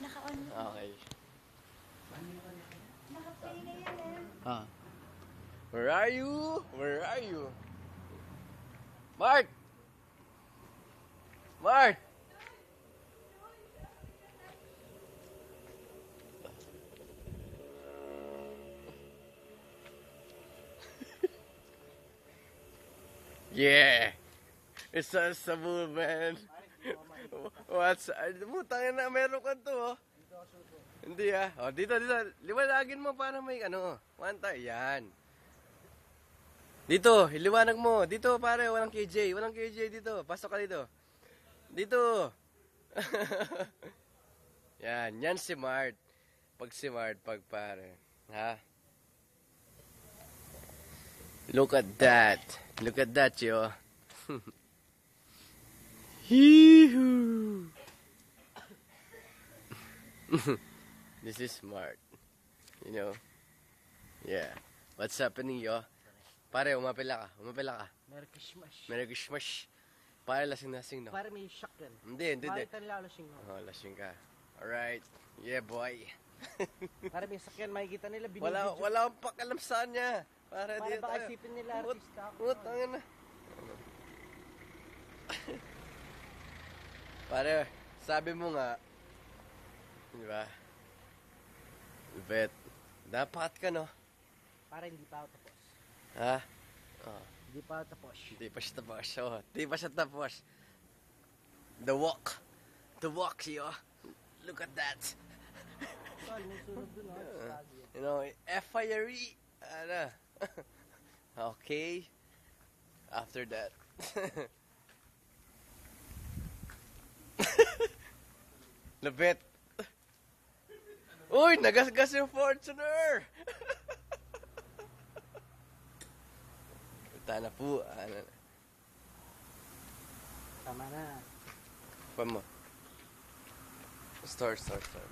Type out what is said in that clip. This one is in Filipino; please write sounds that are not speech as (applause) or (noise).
Naka-on. Okay. Naka-play na yan eh. Ah. Where are you? Where are you? Mark! Mark! (laughs) yeah! It's a Sabu, man. What's... Butangin na, meron ka to, oh. Hindi ah. O, dito, dito. Liwanagin mo para may ano. Wanta, yan. Dito, iliwanag mo. Dito, pare, walang KJ. Walang KJ dito. Pasok ka dito. Dito. (laughs) yan, yan si Mart. Pag si Mart, pag pare. Ha? Look at that. Look at that, yo. (laughs) Hee-hoo. (laughs) This is smart. You know? Yeah. What's happening, yo? Pare, umapila ka. Umapila ka. Merry Christmas. Merry Christmas. Pare, lasing-lasing, no? Para may shock yan. Hindi, hindi, hindi. Bakit ang lalasing mo? Oh, lasing ka. Alright. Yeah, boy. (laughs) Para may sakyan, makikita nila binibidyo. wala, wala akong pakialam saan niya. Pare, Para dito baka tayo. isipin nila artista ako. put, angin na. Pare, sabi mo nga, di ba? Bet, dapat ka, no? Para hindi pa ako tapos. Ha? Oh, Hindi pa ako tapos. hindi pa siya tapos. Oh, hindi pa siya tapos. The walk. The walk, yo. Look at that. Stag yun. (laughs) You know, F-I-R-E. Ano? (laughs) okay. After that. (laughs) Labit. Uy, nagasgas yung Fortuner! (laughs) Punta na po. Ano, Tama na. pa mo. Store, store, store.